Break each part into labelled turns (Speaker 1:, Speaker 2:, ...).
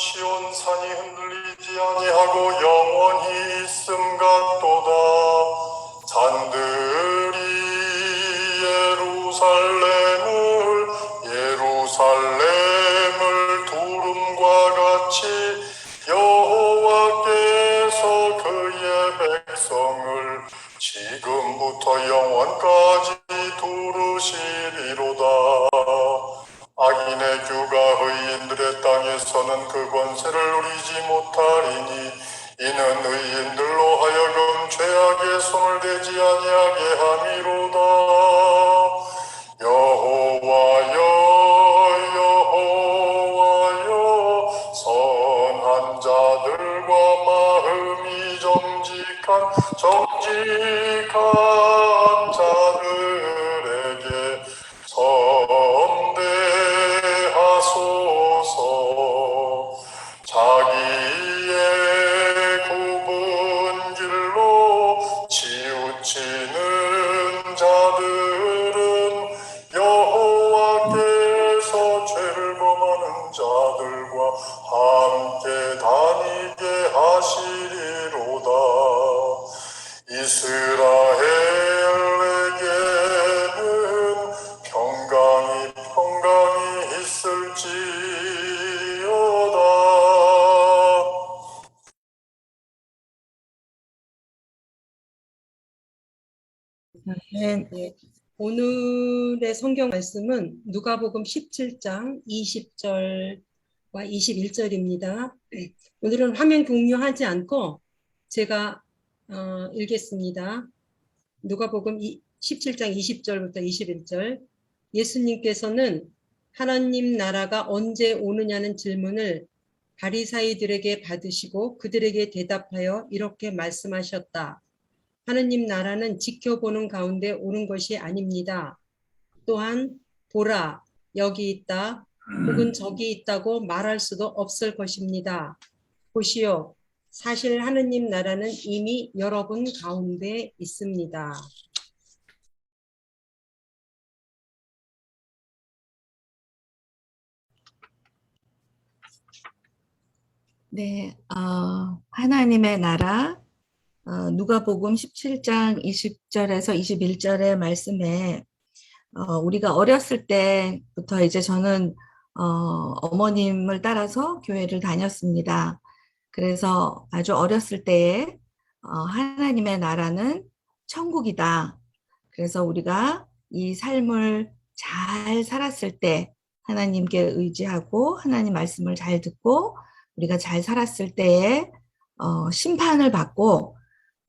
Speaker 1: 시온 산이 흔들리지 아니하고 영원히 있음
Speaker 2: 네, 네. 오늘의 성경 말씀은 누가복음 17장 20절과 21절입니다. 오늘은 화면 공유하지 않고 제가 어, 읽겠습니다. 누가복음 이- 17장 20절부터 21절. 예수님께서는 하나님 나라가 언제 오느냐는 질문을 바리사이들에게 받으시고 그들에게 대답하여 이렇게 말씀하셨다. 하느님 나라는 지켜보는 가운데 오는 것이 아닙니다. 또한 보라 여기 있다 혹은 저기 있다고 말할 수도 없을 것입니다. 보시오 사실 하느님 나라는 이미 여러분 가운데 있습니다.
Speaker 3: 네, 어, 하나님의 나라, 어, 누가복음 17장 20절에서 21절의 말씀에 어, 우리가 어렸을 때부터 이제 저는 어, 어머님을 따라서 교회를 다녔습니다. 그래서 아주 어렸을 때에 어, 하나님의 나라는 천국이다. 그래서 우리가 이 삶을 잘 살았을 때 하나님께 의지하고 하나님 말씀을 잘 듣고 우리가 잘 살았을 때에 어, 심판을 받고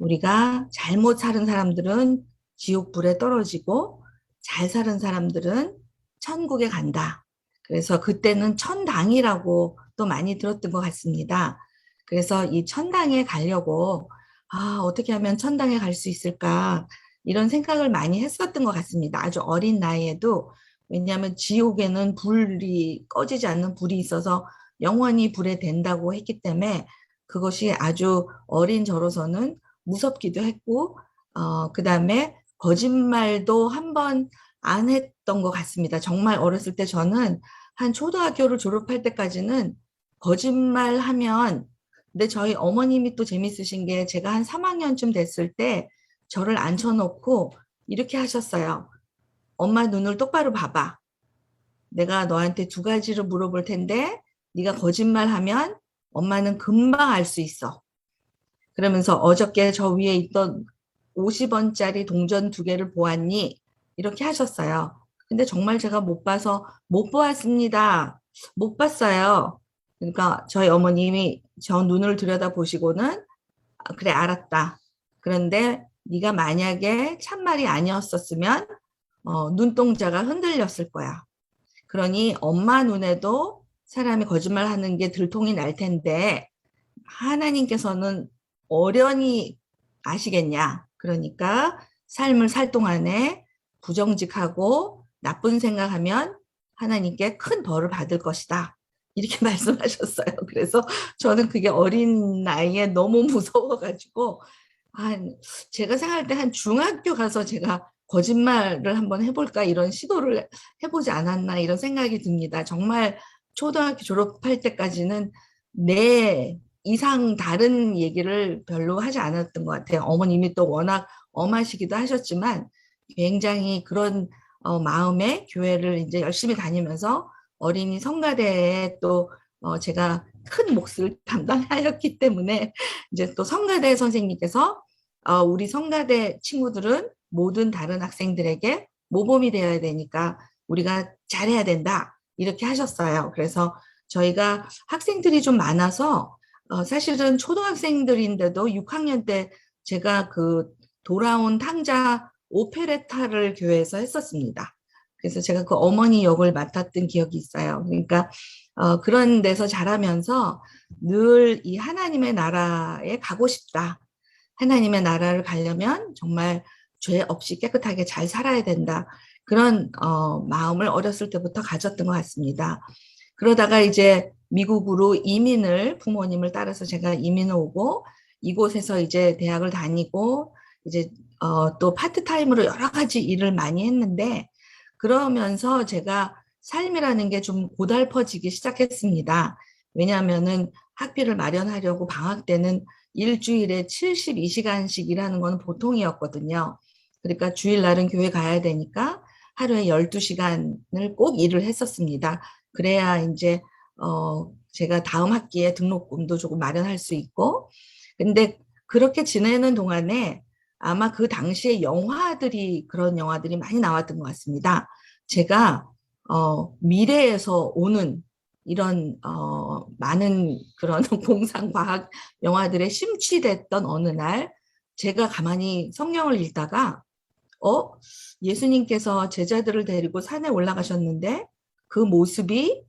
Speaker 3: 우리가 잘못 사는 사람들은 지옥 불에 떨어지고 잘 사는 사람들은 천국에 간다. 그래서 그때는 천당이라고 또 많이 들었던 것 같습니다. 그래서 이 천당에 가려고 아, 어떻게 하면 천당에 갈 수 있을까? 이런 생각을 많이 했었던 것 같습니다. 아주 어린 나이에도 왜냐하면 지옥에는 불이 꺼지지 않는 불이 있어서 영원히 불에 된다고 했기 때문에 그것이 아주 어린 저로서는 무섭기도 했고 어, 그 다음에 거짓말도 한 번 안 했던 것 같습니다. 정말 어렸을 때 저는 한 초등학교를 졸업할 때까지는 거짓말 하면 근데 저희 어머님이 또 재밌으신 게 제가 한 3학년쯤 됐을 때 저를 앉혀놓고 이렇게 하셨어요. 엄마 눈을 똑바로 봐봐. 내가 너한테 두 가지를 물어볼 텐데 네가 거짓말하면 엄마는 금방 알 수 있어. 그러면서 어저께 저 위에 있던 50원짜리 동전 두 개를 보았니? 이렇게 하셨어요. 근데 정말 제가 못 봐서 못 보았습니다. 못 봤어요. 그러니까 저희 어머님이 저 눈을 들여다 보시고는 아, 그래 알았다. 그런데 네가 만약에 참말이 아니었었으면 어, 눈동자가 흔들렸을 거야. 그러니 엄마 눈에도 사람이 거짓말하는 게 들통이 날 텐데 하나님께서는 어련히 아시겠냐. 그러니까 삶을 살 동안에 부정직하고 나쁜 생각하면 하나님께 큰 벌을 받을 것이다. 이렇게 말씀하셨어요. 그래서 저는 그게 어린 나이에 너무 무서워가지고 한 제가 생각할 때 한 중학교 가서 제가 거짓말을 한번 해볼까 이런 시도를 해보지 않았나 이런 생각이 듭니다. 정말 초등학교 졸업할 때까지는 내 이상 다른 얘기를 별로 하지 않았던 것 같아요. 어머님이 또 워낙 엄하시기도 하셨지만 굉장히 그런 어, 마음에 교회를 이제 열심히 다니면서 어린이 성가대에 또 어, 제가 큰 몫을 담당하였기 때문에 이제 또 성가대 선생님께서 어, 우리 성가대 친구들은 모든 다른 학생들에게 모범이 되어야 되니까 우리가 잘해야 된다 이렇게 하셨어요. 그래서 저희가 학생들이 좀 많아서 어, 사실은 초등학생들인데도 6학년 때 제가 그 돌아온 탕자 오페레타를 교회에서 했었습니다. 그래서 제가 그 어머니 역을 맡았던 기억이 있어요. 그러니까 어, 그런 데서 자라면서 늘 이 하나님의 나라에 가고 싶다. 하나님의 나라를 가려면 정말 죄 없이 깨끗하게 잘 살아야 된다. 그런 어, 마음을 어렸을 때부터 가졌던 것 같습니다. 그러다가 이제 미국으로 이민을 부모님을 따라서 제가 이민을 오고 이곳에서 이제 대학을 다니고 이제 어, 또 파트타임으로 여러 가지 일을 많이 했는데 그러면서 제가 삶이라는 게 좀 고달퍼지기 시작했습니다. 왜냐하면은 학비를 마련하려고 방학 때는 일주일에 72시간씩 일하는 건 보통이었거든요. 그러니까 주일날은 교회 가야 되니까 하루에 12시간을 꼭 일을 했었습니다. 그래야 이제 어 제가 다음 학기에 등록금도 조금 마련할 수 있고 근데 그렇게 지내는 동안에 아마 그 당시에 영화들이 그런 영화들이 많이 나왔던 것 같습니다. 제가 어 미래에서 오는 이런 어 많은 그런 공상 과학 영화들에 심취됐던 어느 날 제가 가만히 성경을 읽다가 어 예수님께서 제자들을 데리고 산에 올라가셨는데 그 모습이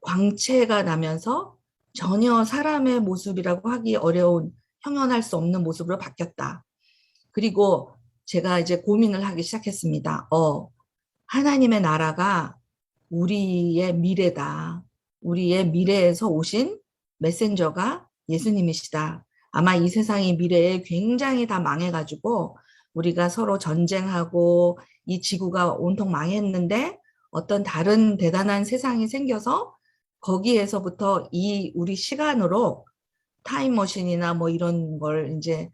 Speaker 3: 광채가 나면서 전혀 사람의 모습이라고 하기 어려운 형언할 수 없는 모습으로 바뀌었다. 그리고 제가 이제 고민을 하기 시작했습니다. 어, 하나님의 나라가 우리의 미래다. 우리의 미래에서 오신 메신저가 예수님이시다. 아마 이 세상의 미래에 굉장히 다 망해가지고 우리가 서로 전쟁하고 이 지구가 온통 망했는데 어떤 다른 대단한 세상이 생겨서 거기에서부터 이 우리 시간으로 타임머신이나 뭐 이런 걸 이제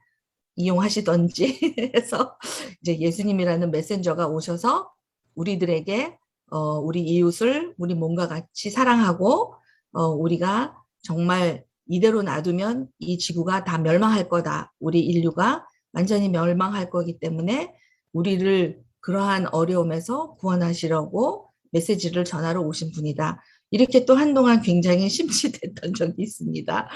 Speaker 3: 이용하시던지 해서 이제 예수님이라는 메신저가 오셔서 우리들에게 어, 우리 이웃을 우리 몸과 같이 사랑하고 어, 우리가 정말 이대로 놔두면 이 지구가 다 멸망할 거다. 우리 인류가 완전히 멸망할 거기 때문에 우리를 그러한 어려움에서 구원하시려고 메시지를 전하러 오신 분이다. 이렇게 또 한동안 굉장히 심취됐던 적이 있습니다.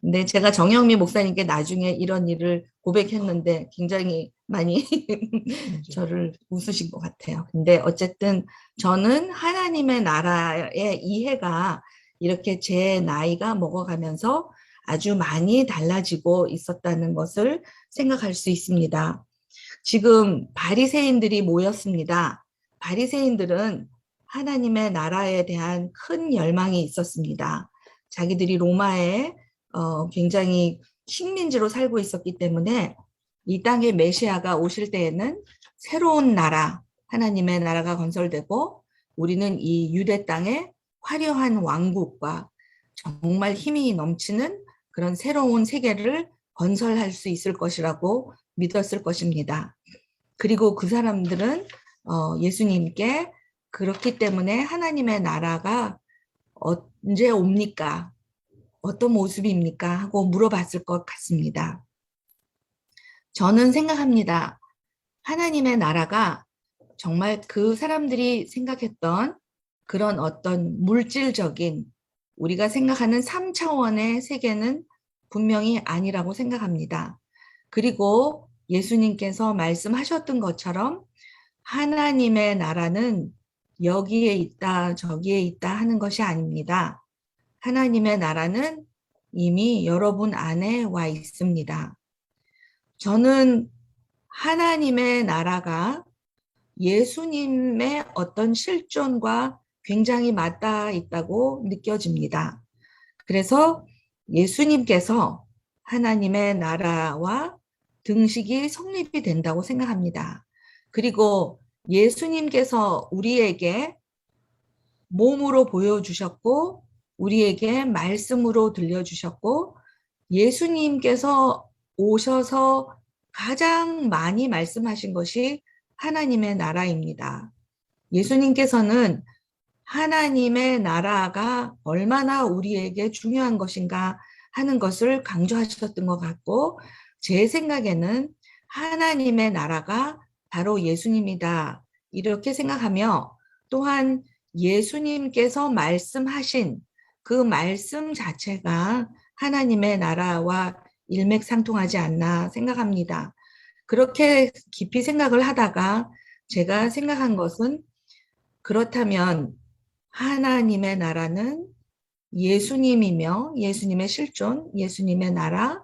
Speaker 3: 근데 제가 정영미 목사님께 나중에 이런 일을 고백했는데 굉장히 많이 저를 웃으신 것 같아요. 근데 어쨌든 저는 하나님의 나라의 이해가 이렇게 제 나이가 먹어가면서 아주 많이 달라지고 있었다는 것을 생각할 수 있습니다. 지금 바리새인들이 모였습니다. 바리새인들은 하나님의 나라에 대한 큰 열망이 있었습니다. 자기들이 로마에 어, 굉장히 식민지로 살고 있었기 때문에 이 땅에 메시아가 오실 때에는 새로운 나라, 하나님의 나라가 건설되고 우리는 이 유대 땅에 화려한 왕국과 정말 힘이 넘치는 그런 새로운 세계를 건설할 수 있을 것이라고 믿었을 것입니다. 그리고 그 사람들은 어, 예수님께 그렇기 때문에 하나님의 나라가 언제 옵니까? 어떤 모습입니까? 하고 물어봤을 것 같습니다. 저는 생각합니다. 하나님의 나라가 정말 그 사람들이 생각했던 그런 어떤 물질적인 우리가 생각하는 3차원의 세계는 분명히 아니라고 생각합니다. 그리고 예수님께서 말씀하셨던 것처럼 하나님의 나라는 여기에 있다, 저기에 있다 하는 것이 아닙니다. 하나님의 나라는 이미 여러분 안에 와 있습니다. 저는 하나님의 나라가 예수님의 어떤 실존과 굉장히 맞닿아 있다고 느껴집니다. 그래서 예수님께서 하나님의 나라와 등식이 성립이 된다고 생각합니다. 그리고 예수님께서 우리에게 몸으로 보여주셨고 우리에게 말씀으로 들려주셨고 예수님께서 오셔서 가장 많이 말씀하신 것이 하나님의 나라입니다. 예수님께서는 하나님의 나라가 얼마나 우리에게 중요한 것인가 하는 것을 강조하셨던 것 같고 제 생각에는 하나님의 나라가 바로 예수님이다. 이렇게 생각하며 또한 예수님께서 말씀하신 그 말씀 자체가 하나님의 나라와 일맥상통하지 않나 생각합니다. 그렇게 깊이 생각을 하다가 제가 생각한 것은 그렇다면 하나님의 나라는 예수님이며 예수님의 실존, 예수님의 나라,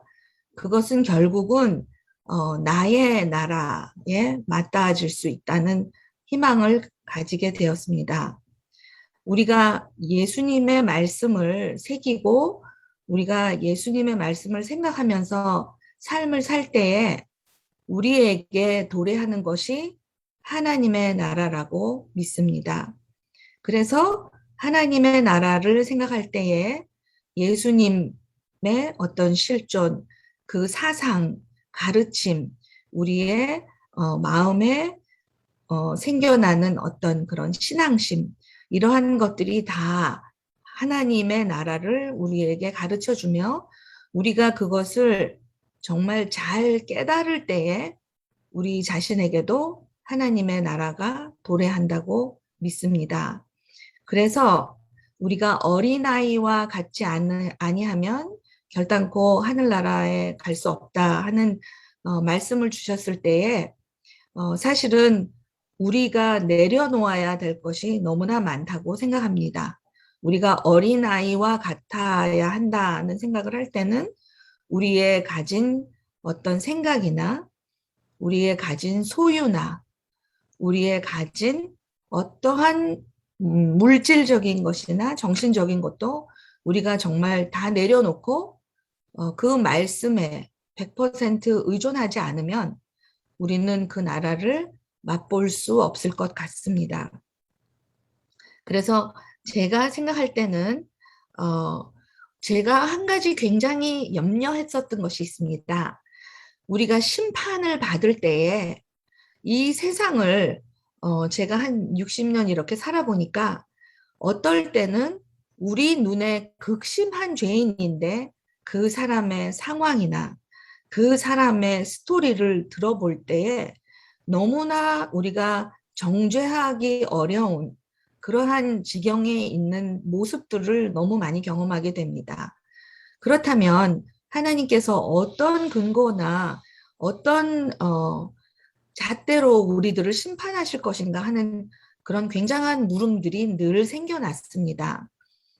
Speaker 3: 그것은 결국은 어, 나의 나라에 맞닿아질 수 있다는 희망을 가지게 되었습니다. 우리가 예수님의 말씀을 새기고 우리가 예수님의 말씀을 생각하면서 삶을 살 때에 우리에게 도래하는 것이 하나님의 나라라고 믿습니다. 그래서 하나님의 나라를 생각할 때에 예수님의 어떤 실존, 그 사상, 가르침, 우리의 어, 마음에 어, 생겨나는 어떤 그런 신앙심, 이러한 것들이 다 하나님의 나라를 우리에게 가르쳐 주며 우리가 그것을 정말 잘 깨달을 때에 우리 자신에게도 하나님의 나라가 도래한다고 믿습니다. 그래서 우리가 어린아이와 같지 않- 아니하면 결단코 하늘나라에 갈 수 없다 하는 어, 말씀을 주셨을 때에 어, 사실은 우리가 내려놓아야 될 것이 너무나 많다고 생각합니다. 우리가 어린아이와 같아야 한다는 생각을 할 때는 우리의 가진 어떤 생각이나 우리의 가진 소유나 우리의 가진 어떠한 음, 물질적인 것이나 정신적인 것도 우리가 정말 다 내려놓고 어, 그 말씀에 100% 의존하지 않으면 우리는 그 나라를 맛볼 수 없을 것 같습니다. 그래서 제가 생각할 때는 어, 제가 한 가지 굉장히 염려했었던 것이 있습니다. 우리가 심판을 받을 때에 이 세상을 어, 제가 한 60년 이렇게 살아보니까 어떨 때는 우리 눈에 극심한 죄인인데 그 사람의 상황이나 그 사람의 스토리를 들어볼 때에 너무나 우리가 정죄하기 어려운 그러한 지경에 있는 모습들을 너무 많이 경험하게 됩니다. 그렇다면 하나님께서 어떤 근거나 어떤 어, 잣대로 우리들을 심판하실 것인가 하는 그런 굉장한 물음들이 늘 생겨났습니다.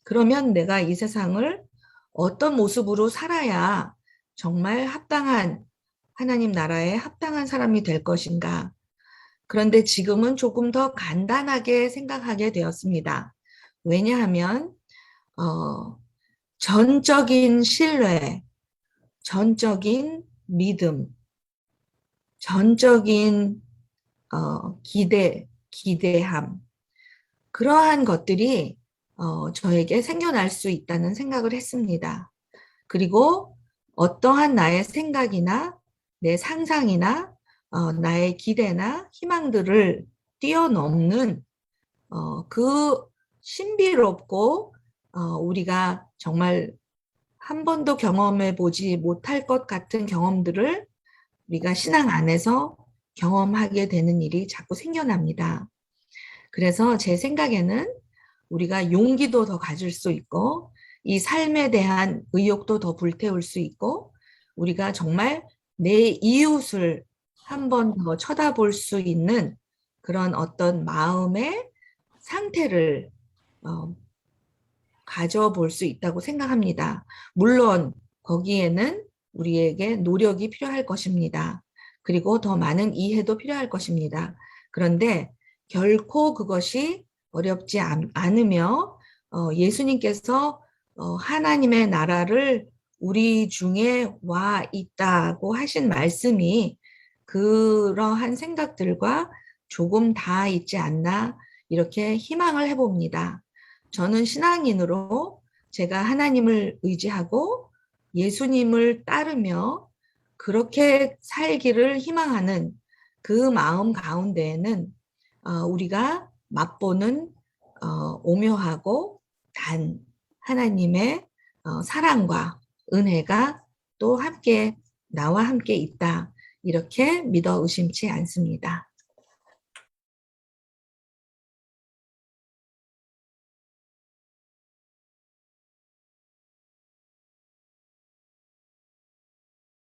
Speaker 3: 그러면 내가 이 세상을 어떤 모습으로 살아야 정말 합당한 하나님 나라에 합당한 사람이 될 것인가? 그런데 지금은 조금 더 간단하게 생각하게 되었습니다. 왜냐하면 어, 전적인 신뢰, 전적인 믿음, 전적인 어, 기대, 기대함 그러한 것들이 어, 저에게 생겨날 수 있다는 생각을 했습니다. 그리고 어떠한 나의 생각이나 내 상상이나 어, 나의 기대나 희망들을 뛰어넘는 어, 그 신비롭고 어, 우리가 정말 한 번도 경험해 보지 못할 것 같은 경험들을 우리가 신앙 안에서 경험하게 되는 일이 자꾸 생겨납니다. 그래서 제 생각에는 우리가 용기도 더 가질 수 있고 이 삶에 대한 의욕도 더 불태울 수 있고 우리가 정말 내 이웃을 한 번 더 쳐다볼 수 있는 그런 어떤 마음의 상태를 어, 가져볼 수 있다고 생각합니다. 물론 거기에는 우리에게 노력이 필요할 것입니다. 그리고 더 많은 이해도 필요할 것입니다. 그런데 결코 그것이 어렵지 않, 않으며 어, 예수님께서 어, 하나님의 나라를 우리 중에 와 있다고 하신 말씀이 그러한 생각들과 조금 다 있지 않나 이렇게 희망을 해봅니다. 저는 신앙인으로 제가 하나님을 의지하고 예수님을 따르며 그렇게 살기를 희망하는 그 마음 가운데에는 어, 우리가 맛보는 어, 오묘하고 단 하나님의 어, 사랑과 은혜가 또 함께 나와 함께 있다. 이렇게 믿어 의심치 않습니다.